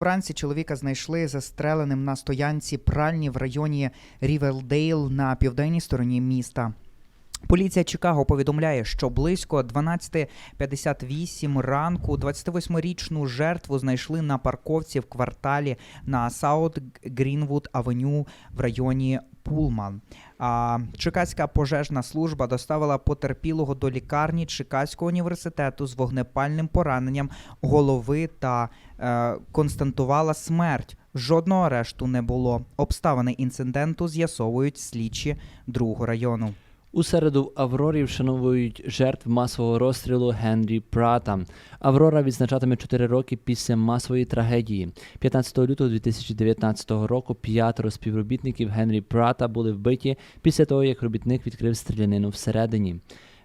Вранці чоловіка знайшли застреленим на стоянці пральні в районі Рівелдейл на південній стороні міста. Поліція Чикаго повідомляє, що близько 12.58 ранку 28-річну жертву знайшли на парковці в кварталі на Саут Грінвуд Авеню в районі Пулман. А Чикаська пожежна служба доставила потерпілого до лікарні Чикаського університету з вогнепальним пораненням голови та е, констатувала смерть. Жодного арешту не було. Обставини інциденту з'ясовують слідчі другого району. У середу в Аврорі вшановують жертв масового розстрілу Генрі Прата. Аврора відзначатиме 4 роки після масової трагедії. 15 лютого 2019 року п'ятеро співробітників Генрі Прата були вбиті після того, як робітник відкрив стрілянину всередині.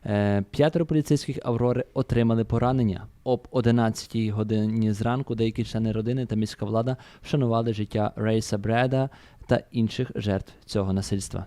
Е, П'ятеро поліцейських Аврори отримали поранення. Об 11 годині зранку деякі члени родини та міська влада вшанували життя Рейса Бреда та інших жертв цього насильства.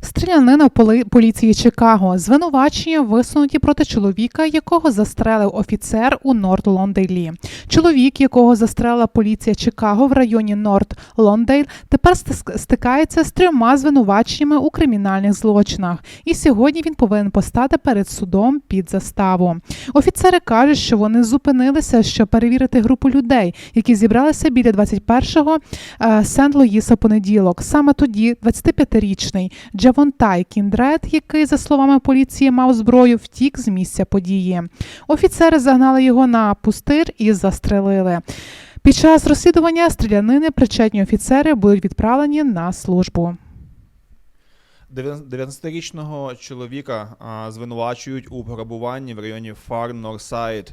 Стрілянина в поліції Чикаго. Звинувачення висунуті проти чоловіка, якого застрелив офіцер у Норт Лондейлі. Чоловік, якого застрелила поліція Чикаго в районі Норт Лондейл, тепер стикається з трьома звинуваченнями у кримінальних злочинах. І сьогодні він повинен постати перед судом під заставу. Офіцери кажуть, що вони зупинилися, щоб перевірити групу людей, які зібралися біля 21-го е, Сент-Луїса понеділок. Саме тоді 25-річний Джавонтай Кіндред, який, за словами поліції, мав зброю, втік з місця події. Офіцери загнали його на пустир і застрелили. Під час розслідування стрілянини причетні офіцери будуть відправлені на службу. 19-річного чоловіка звинувачують у пограбуванні в районі Фарм Норсайд.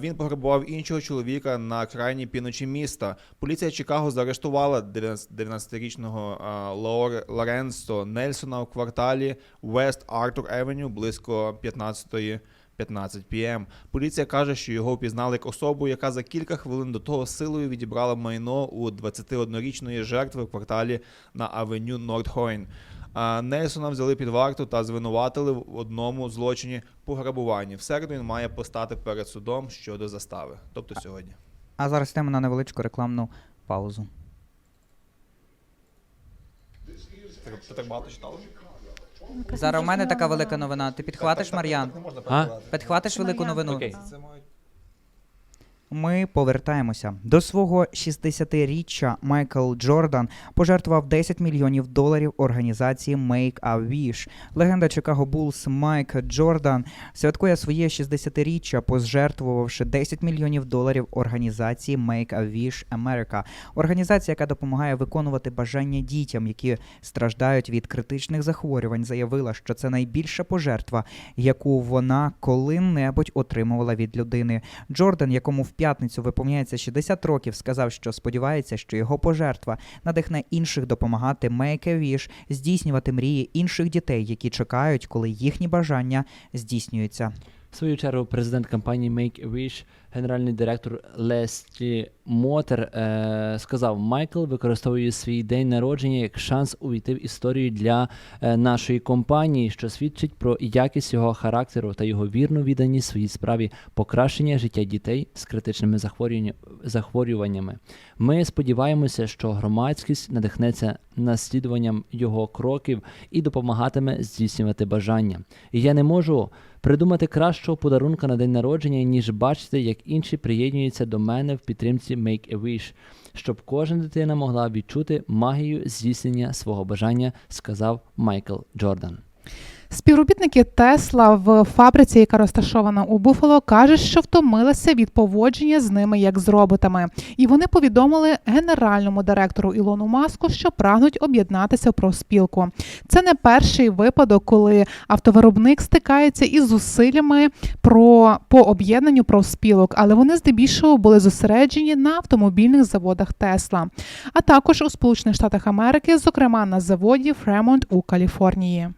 Він пограбував іншого чоловіка на крайній півночі міста. Поліція Чикаго заарештувала 19-річного а, Лор Лоренсо Нельсона в кварталі Вест Артур Евеню близько 15 15 пм. Поліція каже, що його впізнали як особу, яка за кілька хвилин до того силою відібрала майно у 21-річної жертви в кварталі на авеню Нордхойн. Нельсона взяли під варту та звинуватили в одному злочині пограбуванні. В середу він має постати перед судом щодо застави, тобто сьогодні. А зараз йдемо на невеличку рекламну паузу. Ти так багато читав? Зараз у мене така велика новина. Ти підхватиш, Мар'ян? А? Підхватиш велику новину? Окей. Ми повертаємося до свого 60-річчя. Майкл Джордан пожертвував 10 мільйонів доларів організації Make a Wish. Легенда Чикаго Булс Майк Джордан святкує своє 60-річчя, пожертвувавши 10 мільйонів доларів організації Make a Wish America. Організація, яка допомагає виконувати бажання дітям, які страждають від критичних захворювань, заявила, що це найбільша пожертва, яку вона коли-небудь отримувала від людини. Джордан, якому в п'ятницю виповняється 60 років, сказав, що сподівається, що його пожертва надихне інших допомагати Make a Wish, здійснювати мрії інших дітей, які чекають, коли їхні бажання здійснюються. В свою чергу президент компанії Make a Wish, генеральний директор Лесті Мотер е, сказав, Майкл використовує свій день народження як шанс увійти в історію для е, нашої компанії, що свідчить про якість його характеру та його вірну відданість своїй справі покращення життя дітей з критичними захворюваннями. Ми сподіваємося, що громадськість надихнеться наслідуванням його кроків і допомагатиме здійснювати бажання. І я не можу придумати кращого подарунка на день народження, ніж бачити, як інші приєднуються до мене в підтримці Make a Wish, щоб кожна дитина могла відчути магію здійснення свого бажання, сказав Майкл Джордан. Співробітники Тесла в фабриці, яка розташована у Буфало, кажуть, що втомилися від поводження з ними як з роботами, і вони повідомили генеральному директору Ілону Маску, що прагнуть об'єднатися в профспілку. Це не перший випадок, коли автовиробник стикається із зусиллями про по об'єднанню профспілок, але вони здебільшого були зосереджені на автомобільних заводах Тесла, а також у Сполучених Штатах Америки, зокрема на заводі Фремонт у Каліфорнії.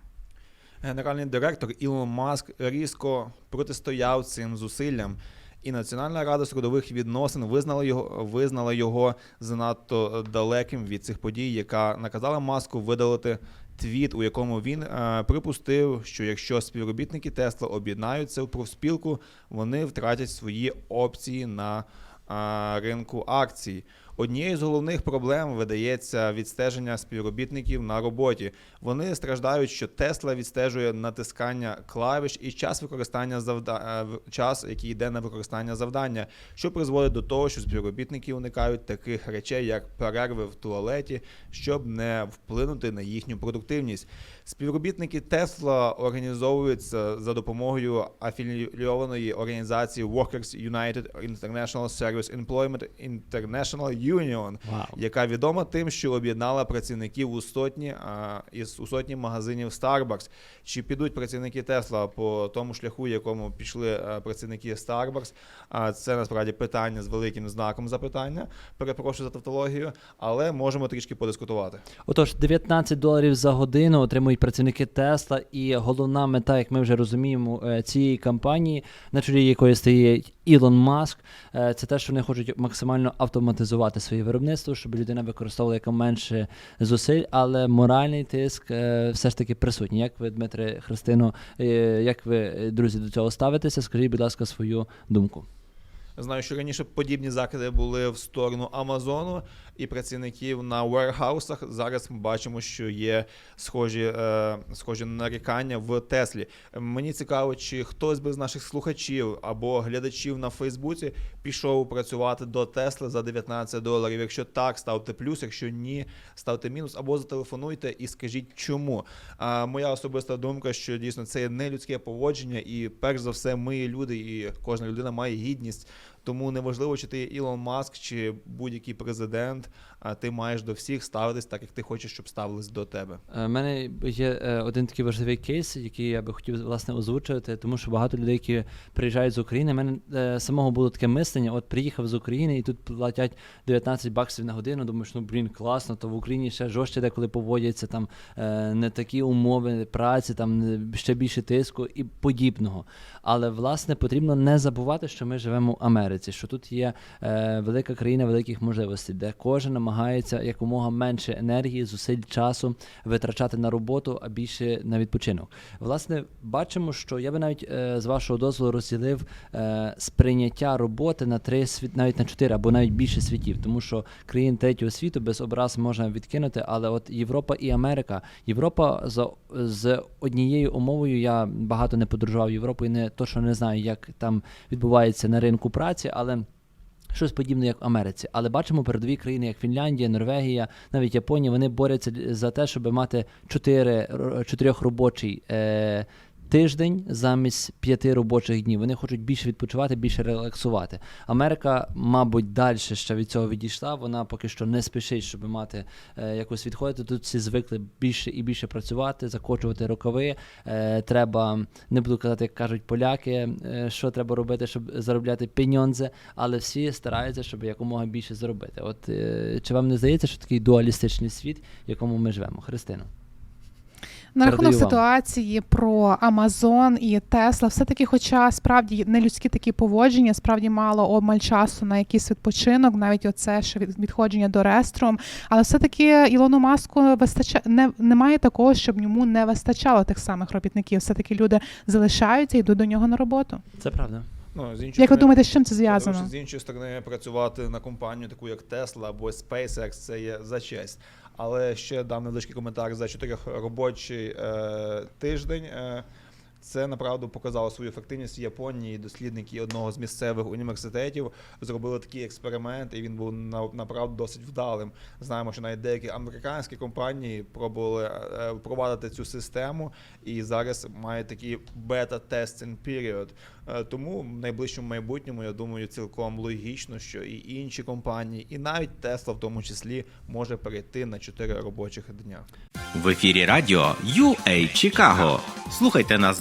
Генеральний директор Ілон Маск різко протистояв цим зусиллям. І Національна рада судових відносин визнала його, визнала його занадто далеким від цих подій, яка наказала маску видалити твіт, у якому він е, припустив, що якщо співробітники Тесла об'єднаються в профспілку, вони втратять свої опції на е, ринку акцій. Однією з головних проблем видається відстеження співробітників на роботі. Вони страждають, що Тесла відстежує натискання клавіш і час використання завда... е, час, який йде на використання завдання, що призводить до того, що співробітники уникають таких речей, як перерви в туалеті, щоб не вплинути на їхню продуктивність. Співробітники Тесла організовуються за допомогою афілійованої організації Workers United International Service Employment International Union, Вау. яка відома тим, що об'єднала працівників у сотні а, із у сотні магазинів Starbucks. Чи підуть працівники Тесла по тому шляху, якому пішли е, працівники Starbucks? А це насправді питання з великим знаком запитання. Перепрошую за тавтологію, але можемо трішки подискутувати. Отож, 19 доларів за годину отримують працівники Тесла, і головна мета, як ми вже розуміємо, е, цієї кампанії, на чолі якої стоїть Ілон Маск, е, це те, що вони хочуть максимально автоматизувати своє виробництво, щоб людина використовувала якоменше зусиль, але моральний тиск е, все ж таки присутній. Як ви, Дмитре Христино, як ви, друзі, до цього ставитеся? Скажіть, будь ласка, свою думку. Знаю, що раніше подібні закиди були в сторону Амазону і працівників на верхаусах. Зараз ми бачимо, що є схожі, е, схожі нарікання в Теслі. Мені цікаво, чи хтось би з наших слухачів або глядачів на Фейсбуці пішов працювати до Тесли за 19 доларів. Якщо так, ставте плюс, якщо ні, ставте мінус, або зателефонуйте і скажіть, чому. Моя особиста думка, що дійсно це є нелюдське поводження, і перш за все, ми люди, і кожна людина має гідність. Тому неважливо, чи ти Ілон Маск, чи будь-який президент, а ти маєш до всіх ставитись так, як ти хочеш, щоб ставились до тебе. У мене є е, один такий важливий кейс, який я би хотів власне озвучувати, тому що багато людей, які приїжджають з України, в мене е, самого було таке мислення. От приїхав з України і тут платять 19 баксів на годину. Думаєш, ну блін, класно, то в Україні ще жорстче деколи поводяться там е, не такі умови праці, там е, ще більше тиску і подібного. Але власне потрібно не забувати, що ми живемо в Америці, що тут є е, велика країна великих можливостей, де кожен намагається якомога менше енергії, зусиль часу витрачати на роботу, а більше на відпочинок. Власне, бачимо, що я би навіть е, з вашого дозволу розділив е, сприйняття роботи на три світ, навіть на чотири або навіть більше світів, тому що країн третього світу без образ можна відкинути, але от Європа і Америка. Європа за з однією умовою я багато не подорожував і не то, що не знаю, як там відбувається на ринку праці, але. Щось подібне, як в Америці, але бачимо передові країни, як Фінляндія, Норвегія, навіть Японія, вони борються за те, щоб мати чотири чотирьох робочий е, тиждень замість п'яти робочих днів. Вони хочуть більше відпочивати, більше релаксувати. Америка, мабуть, далі ще від цього відійшла. Вона поки що не спішить, щоб мати е, якось відходити. Тут всі звикли більше і більше працювати, закочувати рукави. Е, треба, не буду казати, як кажуть поляки, е, що треба робити, щоб заробляти пеньонзи, але всі стараються, щоб якомога більше заробити. От е, чи вам не здається, що такий дуалістичний світ, в якому ми живемо? Христино? На рахунок вам. ситуації про Амазон і Тесла, все-таки, хоча справді нелюдські такі поводження, справді мало обмаль часу на якийсь відпочинок, навіть оце ще від- відходження до реструм. Але все-таки Ілону Маску вистачає не, немає такого, щоб йому не вистачало тих самих робітників. Все-таки люди залишаються і йдуть до нього на роботу. Це правда. Ну, з іншої Як ви сторони- думаєте, з чим це Тому зв'язано? що з іншої сторони, працювати на компанію, таку як Tesla або SpaceX, це є за честь. Але ще дам невеличкий коментар за чотирьохробочий е, тиждень. Е, це направду показало свою ефективність в Японії. Дослідники одного з місцевих університетів зробили такий експеримент, і він був на- направду досить вдалим. Знаємо, що навіть деякі американські компанії пробували е, впровадити цю систему, і зараз мають такий бета-тестинг період. Е, Тому в найближчому майбутньому, я думаю, цілком логічно, що і інші компанії, і навіть Tesla в тому числі може перейти на 4 робочих дня. В ефірі радіо UA Чикаго. Слухайте нас